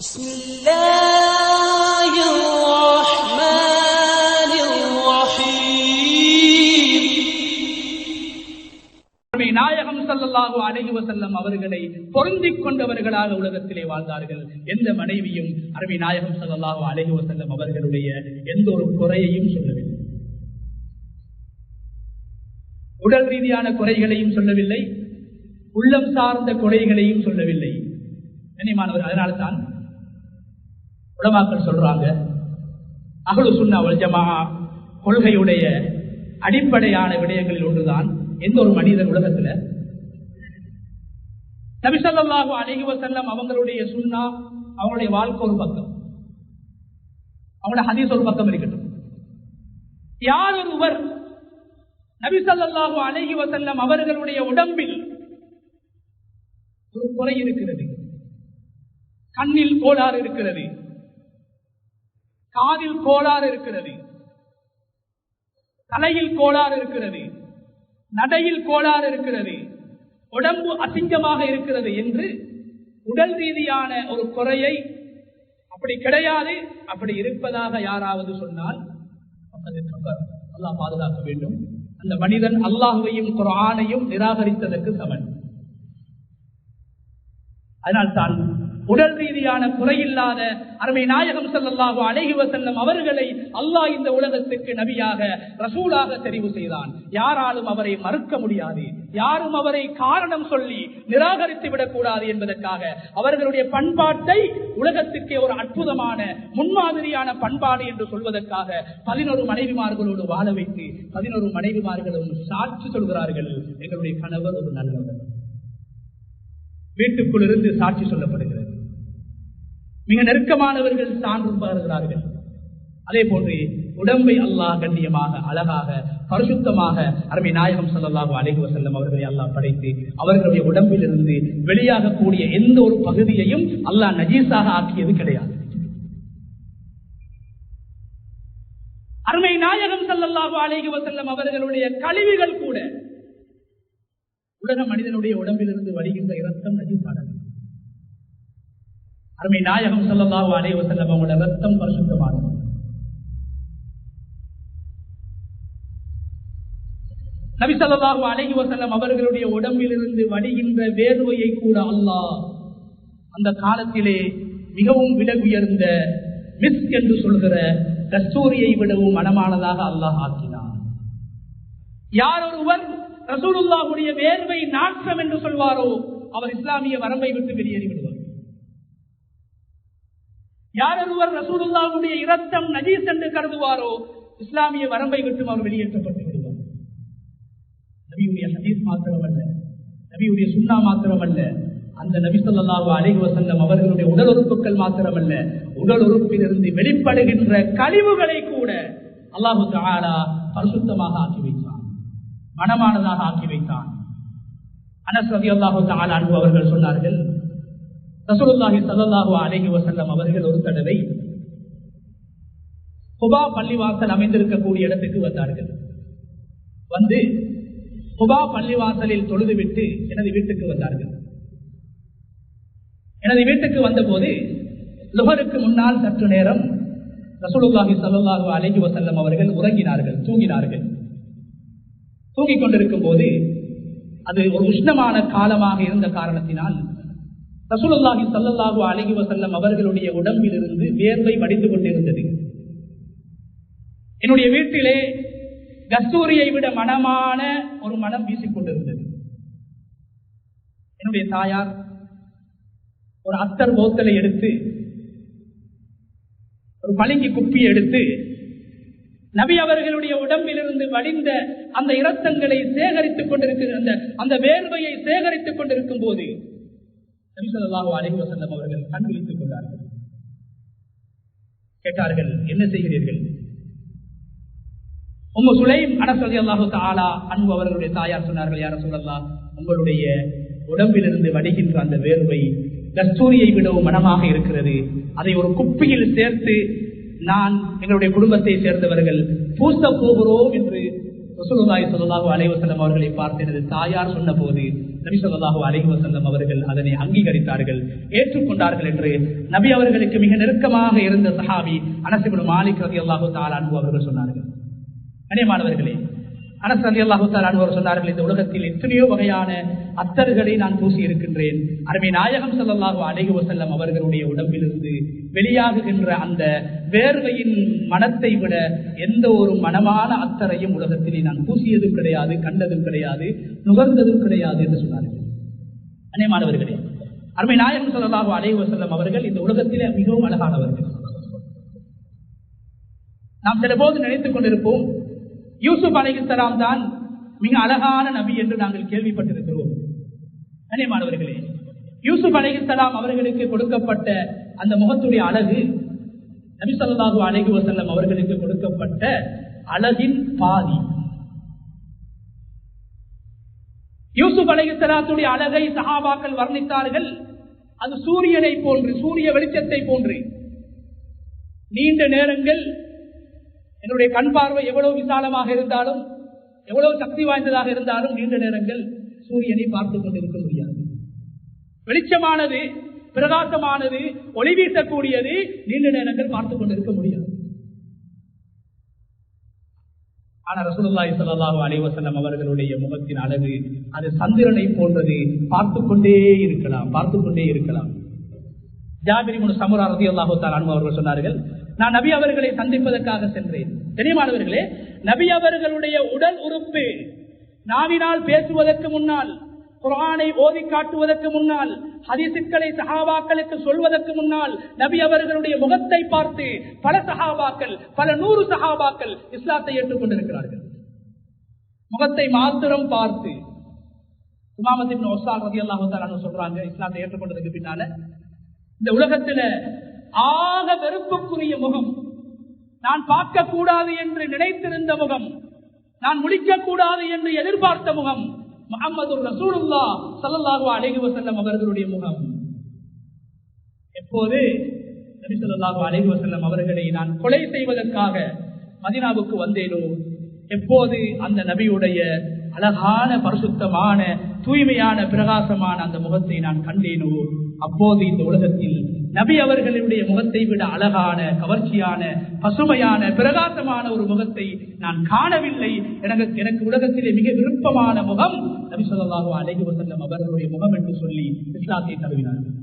بسم الله الرحمن الرحيم நபி நாயகம் ஸல்லல்லாஹு அலைஹி வஸல்லம் அவர்களை பொருந்திக் கொண்டவர்களாக உலகத்திலே வாழ்ந்தார்கள் எந்த மனைவியும் அரபி நாயகம் ஸல்லல்லாஹு அலைஹி வஸல்லம் அவர்களுடைய எந்த ஒரு குறையையும் சொல்லவில்லை உடல் ரீதியான குறைகளையும் சொல்லவில்லை உள்ளம் சார்ந்த குறைகளையும் சொல்லவில்லை கண்ணியமானவர் அதனால தான் உலமாக்கள் சொல்றாங்க அகலு சுண்ணா வல்ஜமா கொள்கையுடைய அடிப்படையான விடயங்களில் ஒன்றுதான் எந்த ஒரு மனிதன் உலகத்துல. நபிசல்லாஹு அழகுவ செல்லம் அவங்களுடைய சுன்னா அவங்களுடைய வாழ்க்கை ஒரு பக்கம். அவங்களோட ஹதீஸ் ஒரு பக்கம் இருக்கட்டும். யார் ஒருவர் நபிசல்லாஹு அலைஹி வசல்லம் அவர்களுடைய உடம்பில் ஒரு குறை இருக்கிறது கண்ணில் கோளாறு இருக்கிறது காதில் கோளாறு இருக்கிறது. தலையில் கோளாறு இருக்கிறது. நடையில் கோளாறு இருக்கிறது. உடம்பு அசிங்கமாக இருக்கிறது என்று உடல் ரீதியான ஒரு குறையை அப்படி கிடையாது. அப்படி இருப்பதாக யாராவது சொன்னால் அல்லாஹ் பாதுகாக்க வேண்டும். அந்த மனிதன் அல்லாஹுவையும் குரானையும் நிராகரித்ததற்கு சமன். அதனால்தான் உடல் ரீதியான குறையில்லாத அருமை நாயகம் ஸல்லல்லாஹு அலைஹி வஸல்லம் அவர்களை அல்லாஹ் இந்த உலகத்துக்கு நபியாக ரசூலாக தெரிவு செய்தான். யாராலும் அவரை மறுக்க முடியாது. யாரும் அவரை காரணம் சொல்லி நிராகரித்து விடக்கூடாது என்பதற்காக அவர்களுடைய பண்பாட்டை உலகத்துக்கே ஒரு அற்புதமான முன்மாதிரியான பண்பாடு என்று சொல்வதற்காக பதினொரு மனைவிமார்களோடு வாழ வைத்து பதினொரு மனைவிமார்களும் சாட்சி சொல்கிறார்கள். எங்களுடைய கணவர் ஒரு நல்லவர். வீட்டுக்குள் இருந்து சாட்சி சொல்லப்படுகிறது. மிக நெருக்கமானவர்கள் சான்று பகர்கிறார்கள் அதே போன்று உடம்பை அல்லாஹ் கண்ணியமாக அழகாக பரிசுத்தமாக அருமை நாயகம் ஸல்லல்லாஹு அலைஹி செல்லும் அவர்களை அல்லாஹ் படைத்து அவர்களுடைய உடம்பில் இருந்து வெளியாகக்கூடிய எந்த ஒரு பகுதியையும் அல்லாஹ் நஜீஸாக ஆக்கியது கிடையாது. அருமை நாயகம் ஸல்லல்லாஹு அலைஹி செல்லும் அவர்களுடைய கழிவுகள் கூட உலக மனிதனுடைய உடம்பிலிருந்து வருகின்ற இரத்தம் நஜீசானது அருமை நாயகம் ஸல்லல்லாஹு அலைவ வஸல்லம் அவங்களோட ரத்தம் பரிசுத்தமானது நபி ஸல்லல்லாஹு வசல்லம் அவர்களுடைய உடம்பிலிருந்து வடிகின்ற வேர்வையை கூட அல்லாஹ் அந்த காலத்திலே மிகவும் விலை உயர்ந்த மிஸ் என்று சொல்கிற கஸ்தூரியை விடவும் மனமானதாக அல்லாஹ் ஆக்கினார் யார் ஒருவர் ரசூலுல்லாவுடைய வேர்வை நாற்றம் என்று சொல்வாரோ அவர் இஸ்லாமிய வரம்பை விட்டு வெளியேறி விடுவார். யார் ஒருவர் இரத்தம் நஜீஸ் என்று கருதுவாரோ இஸ்லாமிய வரம்பை விட்டு அவர் வெளியேற்றப்பட்டு விடுவார். நபியுடைய ஹதீஸ் மாத்திரமல்ல. நபியுடைய சுண்ணா மாத்திரமல்ல. அந்த நபி ஸல்லல்லாஹு அலைஹி வசல்லம் அவர்களுடைய உடல் உறுப்புகள் மாத்திரமல்ல. உடல் உறுப்பிலிருந்து வெளிப்படுகின்ற கழிவுகளை கூட அல்லாஹு தஆலா பரிசுத்தமாக ஆக்கி மனமானதாக ஆக்கி வைத்தான். அனஸ் ரலியல்லாஹு தஆலா அவர்கள் சொன்னார்கள் ரசூலுல்லாஹி ஸல்லல்லாஹு அலைஹி வஸல்லம் அவர்கள் ஒரு தடவை குபா பள்ளிவாசல் அமைந்திருக்கக்கூடிய இடத்துக்கு வந்தார்கள். வந்து குபா பள்ளிவாசலில் தொழுதுவிட்டு எனது வீட்டுக்கு வந்தார்கள். எனது வீட்டுக்கு வந்தபோது லுகருக்கு முன்னால் சற்று நேரம் ரசூலுல்லாஹி ஸல்லல்லாஹு அலைஹி வசல்லம் அவர்கள் உறங்கினார்கள் தூங்கினார்கள். தூங்கிக் கொண்டிருக்கும் போது அது ஒரு உஷ்ணமான காலமாக இருந்த காரணத்தினால் ரசூலுல்லாஹி சல்லல்லாஹு அலைஹி வசல்லம் அவர்களுடைய உடம்பில் இருந்து வேர்வை வடிந்து கொண்டிருந்தது. என்னுடைய வீட்டிலே கஸ்தூரியை விட மனமான ஒரு மனம் வீசிக்கொண்டிருந்தது என்னுடைய தாயார் ஒரு அத்தர் போத்தலை எடுத்து ஒரு பளிங்கி குப்பியை எடுத்து நபி அவர்களுடைய உடம்பிலிருந்து வடிந்த அந்த இரத்தங்களை சேகரித்துக் கொண்டிருக்கிற அந்த அந்த வேர்வையை சேகரித்துக் கொண்டிருக்கும் போது நபி ஸல்லல்லாஹு அலைஹி அவர்கள் கண் விழித்துக் கொண்டார்கள். கேட்டார்கள் என்ன செய்கிறீர்கள்? உங்க சுலைம் அடசதி அல்லாஹு தாலா அன்பு அவர்களுடைய தாயார் சொன்னார்கள் யார சொல்லலாம் உங்களுடைய உடம்பிலிருந்து வடிகின்ற அந்த வேர்வை கஸ்தூரியை விடவும் மனமாக இருக்கிறது. அதை ஒரு குப்பியில் சேர்த்து நான் எங்களுடைய குடும்பத்தை சேர்ந்தவர்கள் பூச போகிறோம் என்று ரசூலுல்லாஹி ஸல்லல்லாஹு அலைஹி வஸல்லம் அவர்களை பார்த்து எனது தாயார் சொன்னபோது நபி ஸல்லல்லாஹு அலைஹி வஸல்லம் அவர்கள் அதனை அங்கீகரித்தார்கள் ஏற்றுக்கொண்டார்கள் என்று நபி அவர்களுக்கு மிக நெருக்கமாக இருந்த சஹாபி அனஸ் இப்னு மாலிக் ரலியல்லாஹு தஆலா அன்ஹு அவர்கள் சொன்னார்கள். கனியமானவர்களே அனஸ் ரலியல்லாஹு தஆலா அன்ஹு அவர்கள் சொன்னார்கள் இந்த உலகத்தில் எத்தனையோ வகையான அத்தர்களை நான் பூசி இருக்கின்றேன் அருமை நாயகம் ஸல்லல்லாஹு அலைஹி வஸல்லம் அவர்களுடைய உடம்பிலிருந்து வெளியாகுகின்ற அந்த வேர்வையின் மனத்தை விட எந்த ஒரு மனமான அத்தரையும் உலகத்திலே நான் பூசியதும் கிடையாது கண்டதும் கிடையாது நுகர்ந்ததும் கிடையாது என்று சொன்னார்கள். அநேமானவர்களே அருமை நாயகம் சொல்லலாக அலைஹி வஸல்லம் அவர்கள் இந்த உலகத்திலே மிகவும் அழகானவர்கள். நாம் சில போது நினைத்துக் கொண்டிருப்போம் யூசுப் அலைஹிஸ்ஸலாம் தான் மிக அழகான நபி என்று நாங்கள் கேள்விப்பட்டிருக்கிறோம். கண்ணியமானவர்களே யூசுப் அலைஹிஸ்ஸலாம் அவர்களுக்கு கொடுக்கப்பட்ட அந்த முகத்துடைய அழகு நபிசல்லாஹு ஸல்லல்லாஹு வசல்லம் அவர்களுக்கு கொடுக்கப்பட்ட அழகின் பாதி. யூசுப் அலைஹிஸ்ஸலாத்துடைய அழகை சஹாபாக்கள் வர்ணித்தார்கள். அது சூரியனை போன்று சூரிய வெளிச்சத்தை போன்று. நீண்ட நேரங்கள் என்னுடைய கண் பார்வை எவ்வளவு விசாலமாக இருந்தாலும் எவ்வளவு சக்தி வாய்ந்ததாக இருந்தாலும் நீண்ட நேரங்கள் சூரியனை பார்த்துக் கொண்டிருக்க முடியாது. வெளிச்சமானது பிரகாசமானது ஒளி வீசக்கூடியது நீண்ட நேரங்கள் பார்த்துக் கொண்டிருக்க முடியாது. ஆனா ரசூலுல்லாஹி ஸல்லல்லாஹு அலைஹி வஸல்லம் அவர்களுடைய முகத்தின் அழகு அது சந்திரனை போன்றது. பார்த்துக் கொண்டே இருக்கலாம் பார்த்துக் கொண்டே இருக்கலாம். ஜாபிரி முன் சமுரா ரலியல்லாஹு தஆலா அவர்கள் சொன்னார்கள் நான் நபி அவர்களை சந்திப்பதற்காக சென்றேன். தெரியுமானவர்களே நபி அவர்களுடைய உடல் உறுப்பு நாவினால் பேசுவதற்கு முன்னால் குரானை ஓதி காட்டுவதற்கு முன்னால் ஹதிசுக்களை சஹாபாக்களுக்கு சொல்வதற்கு முன்னால் நபி அவர்களுடைய முகத்தை பார்த்து பல சஹாபாக்கள் பல நூறு சஹாபாக்கள் இஸ்லாத்தை ஏற்றுக்கொண்டிருக்கிறார்கள். முகத்தை மாத்திரம் பார்த்து இமாமத்தின் ஒசால் ரதி அல்லாஹு சொல்றாங்க இஸ்லாத்தை ஏற்றுக்கொண்டதுக்கு பின்னால இந்த உலகத்துல ஆக வெறுப்புக்குரிய முகம் நான் பார்க்க கூடாது என்று நினைத்திருந்த முகம் நான் முடிக்க கூடாது என்று எதிர்பார்த்த முகம் முகமது ரசூலுல்லா சல்லல்லாஹு அழகி வசல்லம் அவர்களுடைய முகம். எப்போது? நபி ஸல்லல்லாஹு அழகி வசல்லம் அவர்களை நான் கொலை செய்வதற்காக மதினாவுக்கு வந்தேனோ? எப்போது? அந்த நபியுடைய அழகான பரிசுத்தமான தூய்மையான பிரகாசமான அந்த முகத்தை நான் கண்டேனோ? அப்போது இந்த உலகத்தில் நபி அவர்களுடைய முகத்தை விட அழகான கவர்ச்சியான பசுமையான பிரகாசமான ஒரு முகத்தை நான் காணவில்லை. எனக்கு எனக்கு உலகத்திலே மிக விருப்பமான முகம் நபி ஸல்லல்லாஹு அலைஹி வஸல்லம் அவர்களுடைய முகம் என்று சொல்லி இஸ்லாத்தை தழுவினார்கள்.